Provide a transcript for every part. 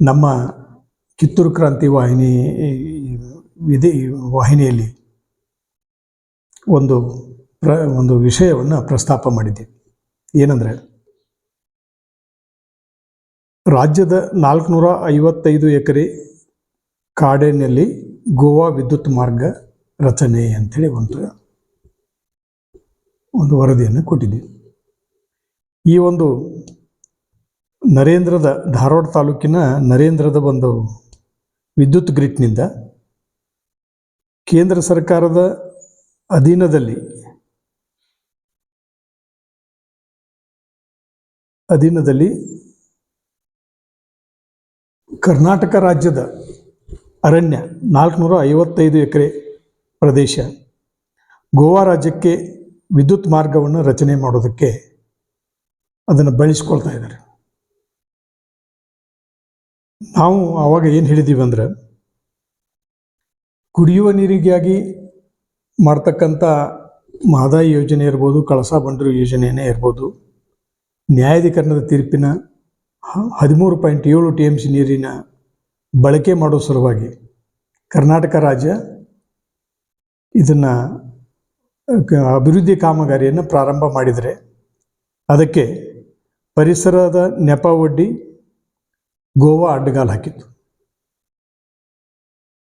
ನಮ್ಮ ಕಿತ್ತೂರು ಕ್ರಾಂತಿ ವಾಹಿನಿ ವಿಧಿ, ವಾಹಿನಿಯಲ್ಲಿ ಒಂದು ಪ್ರ, ಒಂದು ವಿಷಯವನ್ನು ಪ್ರಸ್ತಾಪ ಮಾಡಿದ್ದೆ. ಏನಂದರೆ, ರಾಜ್ಯದ ನಾಲ್ಕುನೂರ ಐವತ್ತೈದು ಎಕರೆ ಕಾಡಿನಲ್ಲಿ ಗೋವಾ ವಿದ್ಯುತ್ ಮಾರ್ಗ ರಚನೆ ಅಂಥೇಳಿ ಒಂದು ಒಂದು ವರದಿಯನ್ನು ಕೊಟ್ಟಿದ್ದೀವಿ ಈ ಒಂದು ನರೇಂದ್ರದ ಧಾರವಾಡ ತಾಲೂಕಿನ ನರೇಂದ್ರದ ಒಂದು ವಿದ್ಯುತ್ ಗ್ರಿಡ್ನಿಂದ ಕೇಂದ್ರ ಸರ್ಕಾರದ ಅಧೀನದಲ್ಲಿ ಅಧೀನದಲ್ಲಿ ಕರ್ನಾಟಕ ರಾಜ್ಯದ ಅರಣ್ಯ ನಾಲ್ಕುನೂರ ಐವತ್ತೈದು ಎಕರೆ ಪ್ರದೇಶ. ಗೋವಾ ರಾಜ್ಯಕ್ಕೆ ವಿದ್ಯುತ್ ಮಾರ್ಗವನ್ನು ರಚನೆ ಮಾಡೋದಕ್ಕೆ ಅದನ್ನು ಬಳಸ್ಕೊಳ್ತಾ ಇದ್ದಾರೆ. ನಾವು ಆವಾಗ ಏನು ಹೇಳಿದ್ದೀವಿ ಅಂದ್ರೆ, ಕುಡಿಯುವ ನೀರಿಗಾಗಿ ಮಾಡ್ತಕ್ಕಂಥ ಮಹದಾಯಿ ಯೋಜನೆ ಇರ್ಬೋದು, ಕಳಸಾ ಬಂಡರು ಯೋಜನೆಯೇ ಇರ್ಬೋದು, ನ್ಯಾಯಾಧೀಕರಣದ ತೀರ್ಪಿನ ಹದಿಮೂರು ಪಾಯಿಂಟ್ ಏಳು ಟಿ ಎಂ ಸಿ ನೀರಿನ ಬಳಕೆ ಮಾಡೋ ಸಲುವಾಗಿ ಕರ್ನಾಟಕ ರಾಜ್ಯ ಇದನ್ನು ಅಭಿವೃದ್ಧಿ ಕಾಮಗಾರಿಯನ್ನು ಪ್ರಾರಂಭ ಮಾಡಿದರೆ, ಅದಕ್ಕೆ ಪರಿಸರದ ನೆಪ ಒಡ್ಡಿ ಗೋವಾ ಅಡ್ಡಗಾಲು ಹಾಕಿತ್ತು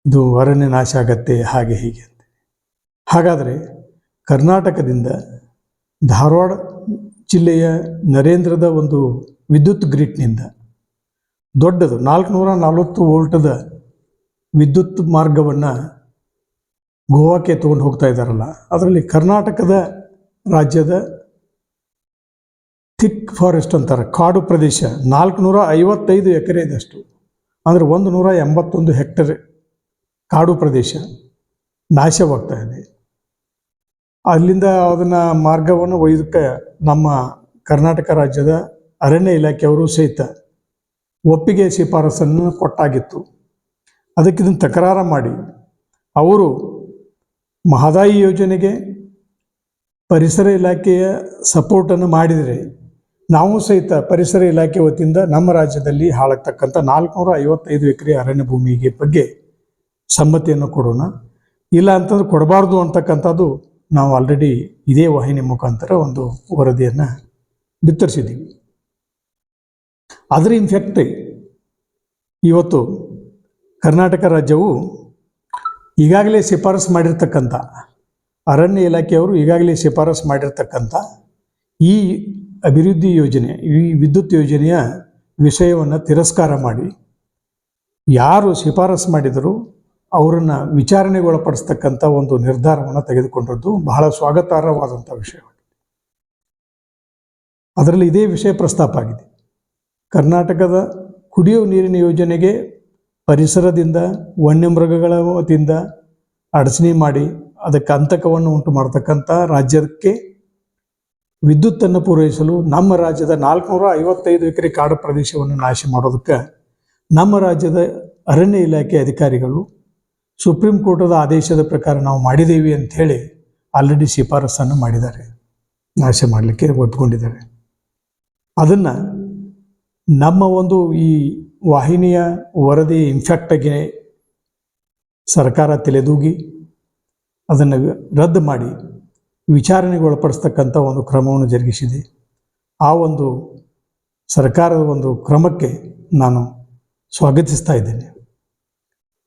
ಇದು ಅರಣ್ಯ ನಾಶ ಆಗತ್ತೆ, ಹಾಗೆ ಹೀಗೆ ಅಂತ. ಹಾಗಾದರೆ ಕರ್ನಾಟಕದಿಂದ ಧಾರವಾಡ ಜಿಲ್ಲೆಯ ನರೇಂದ್ರದ ಒಂದು ವಿದ್ಯುತ್ ಗ್ರಿಡ್ನಿಂದ ದೊಡ್ಡದು ನಾಲ್ಕುನೂರ ನಲವತ್ತು ವೋಲ್ಟದ ವಿದ್ಯುತ್ ಮಾರ್ಗವನ್ನು ಗೋವಾಕ್ಕೆ ತೊಗೊಂಡು ಹೋಗ್ತಾ ಇದ್ದಾರಲ್ಲ, ಅದರಲ್ಲಿ ಕರ್ನಾಟಕದ ರಾಜ್ಯದ ಥಿಕ್ ಫಾರೆಸ್ಟ್ ಅಂತಾರೆ. ಕಾಡು ಪ್ರದೇಶ ನಾಲ್ಕುನೂರ ಐವತ್ತೈದು ಎಕರೆ ಇದಷ್ಟು. ಅಂದರೆ ಒಂದು ನೂರ ಎಂಬತ್ತೊಂದು ಹೆಕ್ಟರ್ ಕಾಡು ಪ್ರದೇಶ ನಾಶವಾಗ್ತಾ ಇದೆ. ಅಲ್ಲಿಂದ ಅದನ್ನು ಮಾರ್ಗವನ್ನು ಒಯ್ದಕ್ಕೆ ನಮ್ಮ ಕರ್ನಾಟಕ ರಾಜ್ಯದ ಅರಣ್ಯ ಇಲಾಖೆಯವರು ಸಹಿತ ಒಪ್ಪಿಗೆ ಶಿಫಾರಸನ್ನು ಕೊಟ್ಟಾಗಿತ್ತು. ಅದಕ್ಕಿದನ್ನು ತಕರಾರು ಮಾಡಿ. ಅವರು ಮಹದಾಯಿ ಯೋಜನೆಗೆ ಪರಿಸರ ಇಲಾಖೆಯ ಸಪೋರ್ಟನ್ನು ಮಾಡಿದರೆ ನಾವು ಸಹಿತ ಪರಿಸರ ಇಲಾಖೆ ವತಿಯಿಂದ ನಮ್ಮ ರಾಜ್ಯದಲ್ಲಿ ಹಾಳಾಗ್ತಕ್ಕಂಥ ನಾಲ್ಕುನೂರ ಐವತ್ತೈದು ಎಕರೆ ಅರಣ್ಯ ಭೂಮಿಗೆ ಬಗ್ಗೆ ಸಮ್ಮತಿಯನ್ನು ಕೊಡೋಣ. ಇಲ್ಲ ಅಂತಂದ್ರೆ ಕೊಡಬಾರ್ದು ಅಂತಕ್ಕಂಥದ್ದು ನಾವು ಆಲ್ರೆಡಿ ಇದೇ ವಾಹಿನಿ ಮುಖಾಂತರ ಒಂದು ವರದಿಯನ್ನು ಬಿತ್ತರಿಸಿದ್ದೀವಿ. ಅದರ ಇನ್ಫ್ಯಾಕ್ಟ್ ಇವತ್ತು ಕರ್ನಾಟಕ ರಾಜ್ಯವು ಈಗಾಗಲೇ ಶಿಫಾರಸು ಮಾಡಿರ್ತಕ್ಕಂಥ ಅರಣ್ಯ ಇಲಾಖೆಯವರು ಈಗಾಗಲೇ ಶಿಫಾರಸು ಮಾಡಿರ್ತಕ್ಕಂಥ ಈ ಅಭಿವೃದ್ಧಿ ಯೋಜನೆ, ಈ ವಿದ್ಯುತ್ ಯೋಜನೆಯ ವಿಷಯವನ್ನು ತಿರಸ್ಕಾರ ಮಾಡಿ, ಯಾರು ಶಿಫಾರಸು ಮಾಡಿದರೂ ಅವರನ್ನು ವಿಚಾರಣೆಗೊಳಪಡಿಸ್ತಕ್ಕಂಥ ಒಂದು ನಿರ್ಧಾರವನ್ನು ತೆಗೆದುಕೊಂಡದ್ದು ಬಹಳ ಸ್ವಾಗತಾರ್ಹವಾದಂಥ ವಿಷಯವಾಗಿದೆ. ಅದರಲ್ಲಿ ಇದೇ ವಿಷಯ ಪ್ರಸ್ತಾಪ ಆಗಿದೆ. ಕರ್ನಾಟಕದ ಕುಡಿಯುವ ನೀರಿನ ಯೋಜನೆಗೆ ಪರಿಸರದಿಂದ ವನ್ಯಮೃಗಗಳ ವತಿಯಿಂದ ಅಡಚಣೆ ಮಾಡಿ, ಅದಕ್ಕೆ ಅಂತಕವನ್ನು ಉಂಟು ಮಾಡತಕ್ಕಂಥ ರಾಜ್ಯಕ್ಕೆ ವಿದ್ಯುತ್ತನ್ನು ಪೂರೈಸಲು ನಮ್ಮ ರಾಜ್ಯದ ನಾಲ್ಕುನೂರ ಐವತ್ತೈದು ಎಕರೆ ಕಾಡು ಪ್ರದೇಶವನ್ನು ನಾಶ ಮಾಡೋದಕ್ಕೆ ನಮ್ಮ ರಾಜ್ಯದ ಅರಣ್ಯ ಇಲಾಖೆ ಅಧಿಕಾರಿಗಳು ಸುಪ್ರೀಂ ಕೋರ್ಟದ ಆದೇಶದ ಪ್ರಕಾರ ನಾವು ಮಾಡಿದ್ದೀವಿ ಅಂತ ಹೇಳಿ ಆಲ್ರೆಡಿ ಶಿಫಾರಸನ್ನು ಮಾಡಿದ್ದಾರೆ. ನಾಶ ಮಾಡಲಿಕ್ಕೆ ಒಪ್ಪಿಕೊಂಡಿದ್ದಾರೆ. ಅದನ್ನು ನಮ್ಮ ಒಂದು ಈ ವಾಹಿನಿಯ ವರದಿ ಇನ್ಫ್ಯಾಕ್ಟಾಗಿ ಸರ್ಕಾರ ತಲೆದೂಗಿ ಅದನ್ನು ರದ್ದು ಮಾಡಿ ವಿಚಾರಣೆಗೆ ಒಳಪಡಿಸ್ತಕ್ಕಂಥ ಒಂದು ಕ್ರಮವನ್ನು ಜರುಗಿಸಿದೆ. ಆ ಒಂದು ಸರ್ಕಾರದ ಒಂದು ಕ್ರಮಕ್ಕೆ ನಾನು ಸ್ವಾಗತಿಸ್ತಾ ಇದ್ದೇನೆ.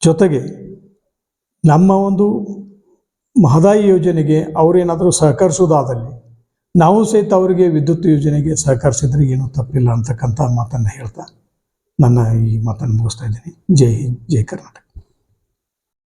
ಜೊತೆಗೆ ನಮ್ಮ ಒಂದು ಮಹದಾಯಿ ಯೋಜನೆಗೆ ಅವರೇನಾದರೂ ಸಹಕರಿಸೋದಾದಲ್ಲಿ ನಾವು ಸಹಿತ ಅವರಿಗೆ ವಿದ್ಯುತ್ ಯೋಜನೆಗೆ ಸಹಕರಿಸಿದರೆ ಏನೂ ತಪ್ಪಿಲ್ಲ ಅಂತಕ್ಕಂಥ ಮಾತನ್ನು ಹೇಳ್ತಾ ನನ್ನ ಈ ಮಾತನ್ನು ಮುಗಿಸ್ತಾ ಇದ್ದೀನಿ. ಜೈ ಹಿಂದ್, ಜೈ ಕರ್ನಾಟಕ.